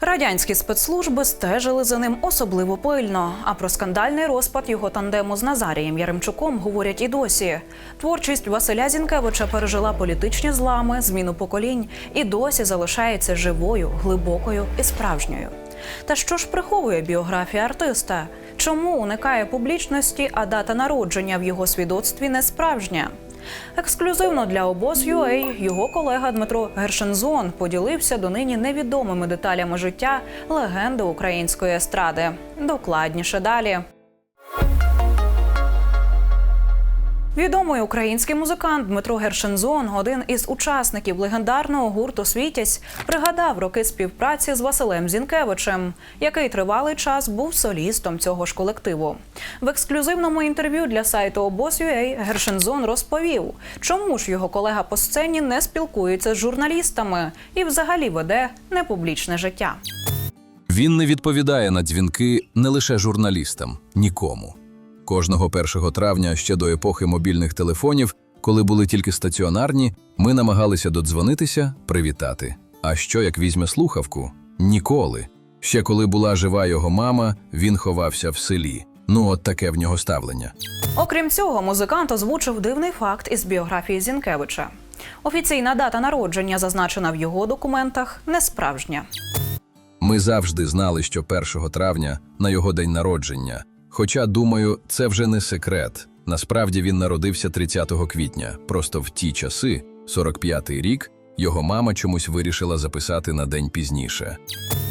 Радянські спецслужби стежили за ним особливо пильно. А про скандальний розпад його тандему з Назарієм Яремчуком говорять і досі. Творчість Василя Зінкевича пережила політичні злами, зміну поколінь і досі залишається живою, глибокою і справжньою. Та що ж приховує біографія артиста? Чому уникає публічності, а дата народження в його свідоцтві не справжня? Ексклюзивно для обоз.UA його колега Дмитро Гершензон поділився донині невідомими деталями життя легенди української естради. Докладніше далі. Відомий український музикант Дмитро Гершензон, один із учасників легендарного гурту Світязь, пригадав роки співпраці з Василем Зінкевичем, який тривалий час був солістом цього ж колективу. В ексклюзивному інтерв'ю для сайту обоз.UA Гершензон розповів, чому ж його колега по сцені не спілкується з журналістами і взагалі веде непублічне життя. Він не відповідає на дзвінки не лише журналістам, нікому. Кожного 1 травня, ще до епохи мобільних телефонів, коли були тільки стаціонарні, ми намагалися додзвонитися, привітати. А що як візьме слухавку? Ніколи. Ще коли була жива його мама, він ховався в селі. Ну, от таке в нього ставлення. Окрім цього, музикант озвучив дивний факт із біографії Зінкевича. Офіційна дата народження, зазначена в його документах, не справжня. Ми завжди знали, що 1 травня на його день народження. Хоча, думаю, це вже не секрет. Насправді він народився 30 квітня. Просто в ті часи, 45-й рік, його мама чомусь вирішила записати на день пізніше.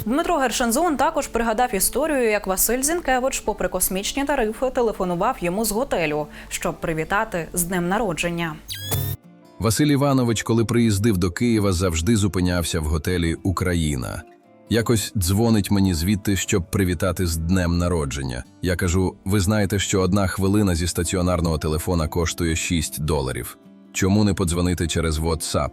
Дмитро Гершензон також пригадав історію, як Василь Зінкевич, попри космічні тарифи, телефонував йому з готелю, щоб привітати з днем народження. Василь Іванович, коли приїздив до Києва, завжди зупинявся в готелі Україна. Якось дзвонить мені звідти, щоб привітати з днем народження. Я кажу: ви знаєте, що одна хвилина зі стаціонарного телефона коштує 6 доларів. Чому не подзвонити через WhatsApp?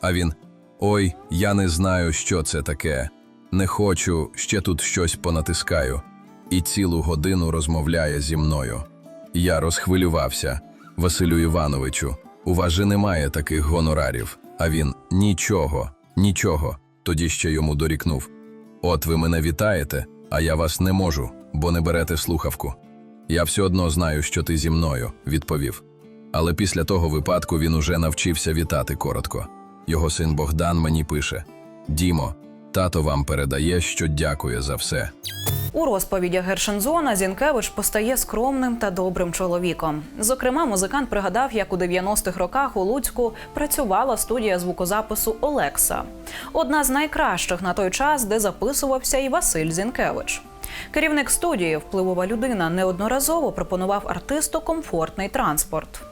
А він: Ой, я не знаю, що це таке. Не хочу, ще тут щось понатискаю. І цілу годину розмовляє зі мною. Я розхвилювався. Василю Івановичу, у вас же немає таких гонорарів. А він нічого, нічого. Тоді ще йому дорікнув: От ви мене вітаєте, а я вас не можу, бо не берете слухавку. Я все одно знаю, що ти зі мною, відповів. Але після того випадку він уже навчився вітати коротко. Його син Богдан мені пише: Дімо, тато вам передає, що дякує за все. У розповідях Гершензона Зінкевич постає скромним та добрим чоловіком. Зокрема, музикант пригадав, як у 90-х роках у Луцьку працювала студія звукозапису Олекса, одна з найкращих на той час, де записувався і Василь Зінкевич. Керівник студії, впливова людина, неодноразово пропонував артисту комфортний транспорт.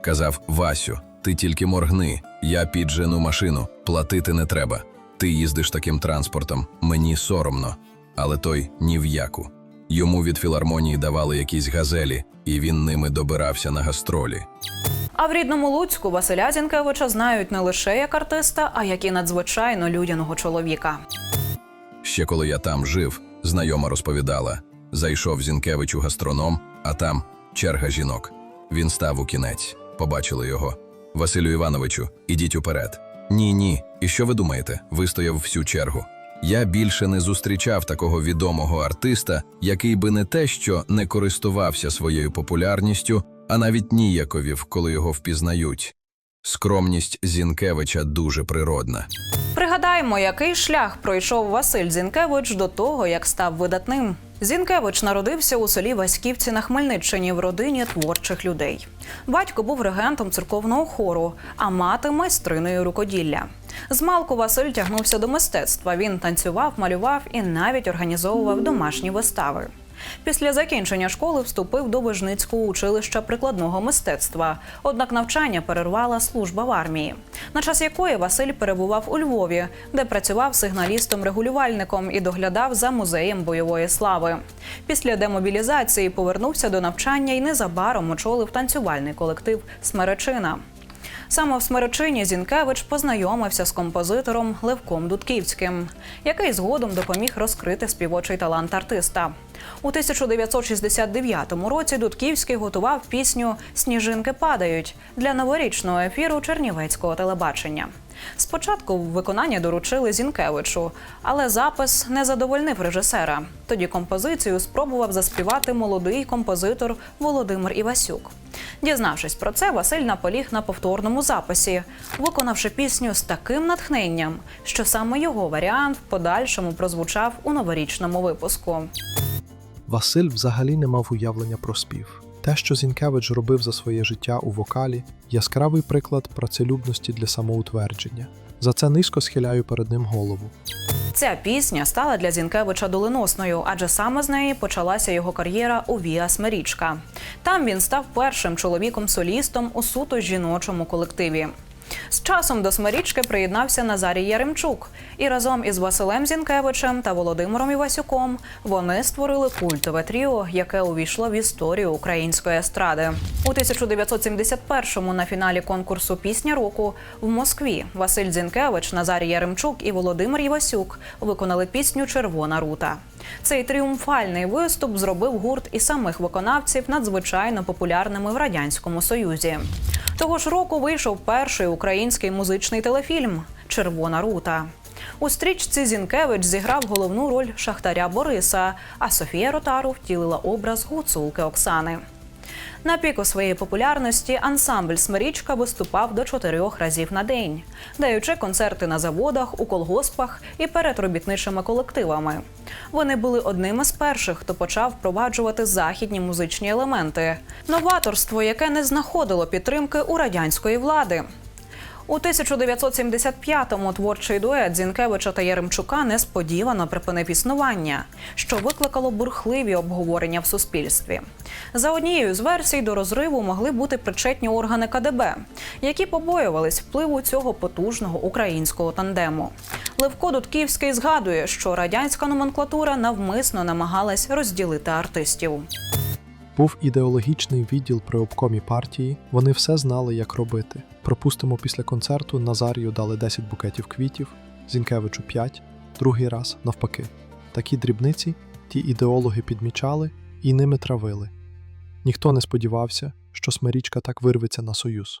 Казав Васю, ти тільки моргни, я піджену машину, платити не треба. Ти їздиш таким транспортом, мені соромно. Але той ні в яку. Йому від філармонії давали якісь газелі, і він ними добирався на гастролі. А в рідному Луцьку Василя Зінкевича знають не лише як артиста, а як і надзвичайно людяного чоловіка. Ще коли я там жив, знайома розповідала: зайшов Зінкевич у гастроном, а там черга жінок. Він став у кінець. Побачили його. Василю Івановичу, ідіть уперед. Ні, ні. І що ви думаєте? Вистояв всю чергу. Я більше не зустрічав такого відомого артиста, який би не те, що не користувався своєю популярністю, а навіть ніяковів, коли його впізнають. Скромність Зінкевича дуже природна. Пригадаємо, який шлях пройшов Василь Зінкевич до того, як став видатним. Зінкевич народився у селі Васьківці на Хмельниччині в родині творчих людей. Батько був регентом церковного хору, а мати майстриною рукоділля. Змалку Василь тягнувся до мистецтва. Він танцював, малював і навіть організовував домашні вистави. Після закінчення школи вступив до Вижницького училища прикладного мистецтва. Однак навчання перервала служба в армії, на час якої Василь перебував у Львові, де працював сигналістом-регулювальником і доглядав за музеєм бойової слави. Після демобілізації повернувся до навчання і незабаром очолив танцювальний колектив Смеречина. Саме в Смирочині Зінкевич познайомився з композитором Левком Дудківським, який згодом допоміг розкрити співочий талант артиста. У 1969 році Дудківський готував пісню Сніжинки падають для новорічного ефіру Чернівецького телебачення. Спочатку виконання доручили Зінкевичу, але запис не задовольнив режисера. Тоді композицію спробував заспівати молодий композитор Володимир Івасюк. Дізнавшись про це, Василь наполіг на повторному записі, виконавши пісню з таким натхненням, що саме його варіант в подальшому прозвучав у новорічному випуску. Василь взагалі не мав уявлення про спів. Те, що Зінкевич робив за своє життя у вокалі, яскравий приклад працелюбності для самоутвердження. За це низько схиляю перед ним голову. Ця пісня стала для Зінкевича доленосною, адже саме з неї почалася його кар'єра у Віа Смирічка. Там він став першим чоловіком-солістом у суто жіночому колективі. З часом до Смирічки приєднався Назарій Яремчук, і разом із Василем Зінкевичем та Володимиром Івасюком вони створили культове тріо, яке увійшло в історію української естради. У 1971-му на фіналі конкурсу Пісня року в Москві Василь Зінкевич, Назарій Яремчук і Володимир Івасюк виконали пісню Червона рута. Цей тріумфальний виступ зробив гурт і самих виконавців надзвичайно популярними в радянському союзі. Того ж року вийшов перший український музичний телефільм Червона рута. У стрічці Зінкевич зіграв головну роль шахтаря Бориса, а Софія Ротару втілила образ гуцулки Оксани. На піку своєї популярності ансамбль Смирічка виступав до чотирьох разів на день, даючи концерти на заводах, у колгоспах і перед робітничими колективами. Вони були одними з перших, хто почав впроваджувати західні музичні елементи, новаторство, яке не знаходило підтримки у радянської влади. У 1975-му творчий дует Зінкевича та Яремчука несподівано припинив існування, що викликало бурхливі обговорення в суспільстві. За однією з версій до розриву могли бути причетні органи КДБ, які побоювались впливу цього потужного українського тандему. Левко Дудківський згадує, що радянська номенклатура навмисно намагалась розділити артистів. Був ідеологічний відділ при обкомі партії. Вони все знали, як робити. Пропустимо, після концерту Назарію дали 10 букетів квітів, Зінкевичу 5, другий раз навпаки. Такі дрібниці ті ідеологи підмічали і ними травили. Ніхто не сподівався, що Смирічка так вирветься на союз.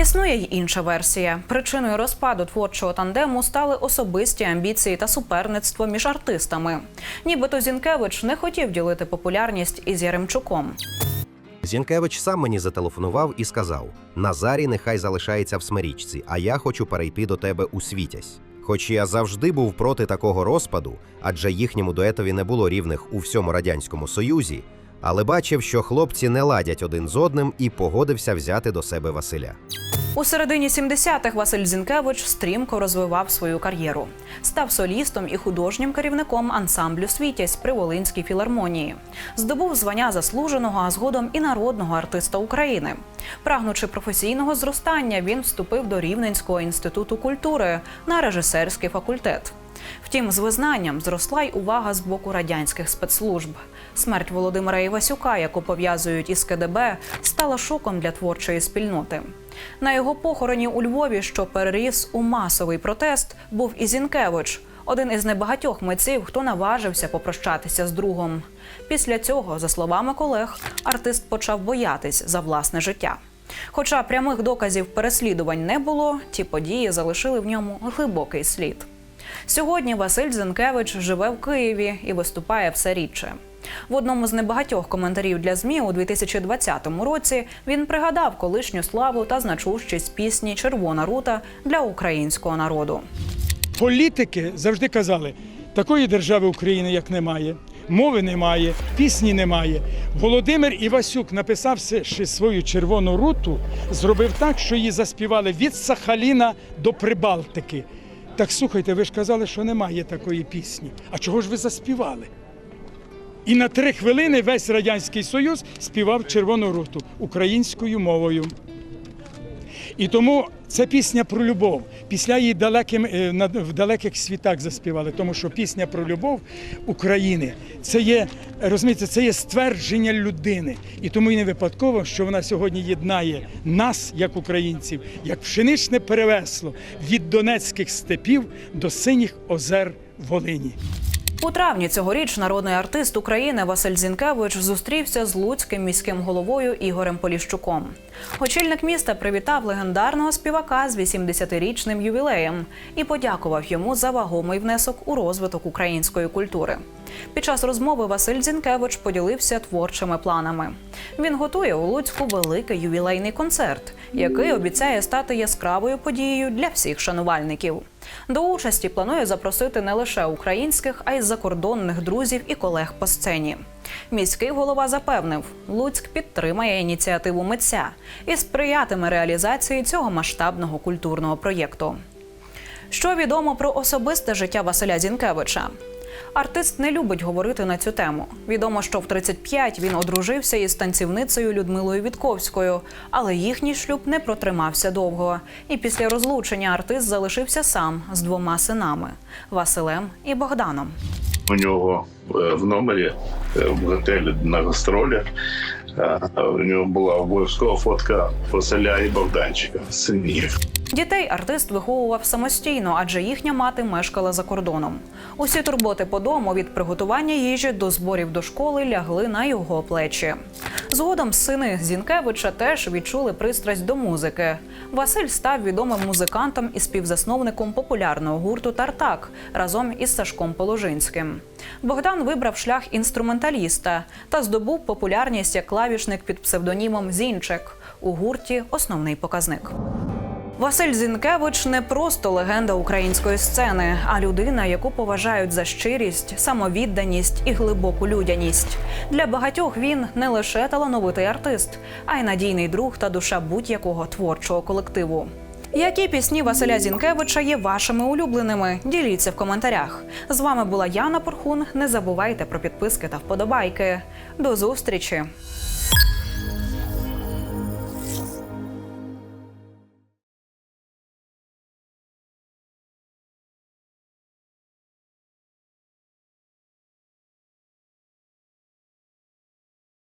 Існує й інша версія. Причиною розпаду творчого тандему стали особисті амбіції та суперництво між артистами. Нібито Зінкевич не хотів ділити популярність із Яремчуком. Зінкевич сам мені зателефонував і сказав: Назарій нехай залишається в смирічці, а я хочу перейти до тебе у світязь. Хоч я завжди був проти такого розпаду, адже їхньому дуетові не було рівних у всьому радянському союзі, але бачив, що хлопці не ладять один з одним і погодився взяти до себе Василя. У середині 70-х Василь Зінкевич стрімко розвивав свою кар'єру. Став солістом і художнім керівником ансамблю Світязь при Волинській філармонії. Здобув звання заслуженого, а згодом і народного артиста України. Прагнучи професійного зростання, він вступив до Рівненського інституту культури на режисерський факультет. Втім, з визнанням зросла й увага з боку радянських спецслужб. Смерть Володимира Івасюка, яку пов'язують із КДБ, стала шоком для творчої спільноти. На його похороні у Львові, що переріс у масовий протест, був і Зінкевич, один із небагатьох митців, хто наважився попрощатися з другом. Після цього, за словами колег, артист почав боятись за власне життя. Хоча прямих доказів переслідувань не було, ті події залишили в ньому глибокий слід. Сьогодні Василь Зенкевич живе в Києві і виступає все рідше. В одному з небагатьох коментарів для ЗМІ у 2020 році він пригадав колишню славу та значущість пісні Червона рута для українського народу. Політики завжди казали, такої держави України як немає, мови немає, пісні немає. Володимир Івасюк, написавши свою червону руту, зробив так, що її заспівали від Сахаліна до Прибалтики. Так слухайте, ви ж казали, що немає такої пісні. А чого ж ви заспівали? І на три хвилини весь Радянський Союз співав Червону руту українською мовою. І тому це пісня про любов. Після її далеким, е, в далеких світах заспівали, тому що пісня про любов України це є, розумієте, це є ствердження людини. І тому і не випадково, що вона сьогодні єднає нас, як українців, як пшеничне перевесло від донецьких степів до синіх озер Волині. У травні цьогоріч народний артист України Василь Зінкевич зустрівся з луцьким міським головою Ігорем Поліщуком. Очільник міста привітав легендарного співака з 80-річним ювілеєм і подякував йому за вагомий внесок у розвиток української культури. Під час розмови Василь Зінкевич поділився творчими планами. Він готує у Луцьку великий ювілейний концерт, який обіцяє стати яскравою подією для всіх шанувальників. До участі планує запросити не лише українських, а й закордонних друзів і колег по сцені. Міський голова запевнив, Луцьк підтримає ініціативу митця і сприятиме реалізації цього масштабного культурного проєкту. Що відомо про особисте життя Василя Зінкевича? Артист не любить говорити на цю тему. Відомо, що в 35 він одружився із танцівницею Людмилою Вітковською, але їхній шлюб не протримався довго. І після розлучення артист залишився сам з двома синами Василем і Богданом. У нього е, в номері е, в готелі на гастролі. е, У нього була обов'язкова фотка Василя і Богданчика синів. Дітей артист виховував самостійно, адже їхня мати мешкала за кордоном. Усі турботи по дому від приготування їжі до зборів до школи лягли на його плечі. Згодом сини Зінкевича теж відчули пристрасть до музики. Василь став відомим музикантом і співзасновником популярного гурту Тартак разом із Сашком Положинським. Богдан вибрав шлях інструменталіста та здобув популярність як клавішник під псевдонімом Зінчик у гурті Основний показник. Василь Зінкевич не просто легенда української сцени, а людина, яку поважають за щирість, самовідданість і глибоку людяність. Для багатьох він не лише талановитий артист, а й надійний друг та душа будь-якого творчого колективу. Які пісні Василя Зінкевича є вашими улюбленими? Діліться в коментарях. З вами була Яна Порхун. Не забувайте про підписки та вподобайки. До зустрічі!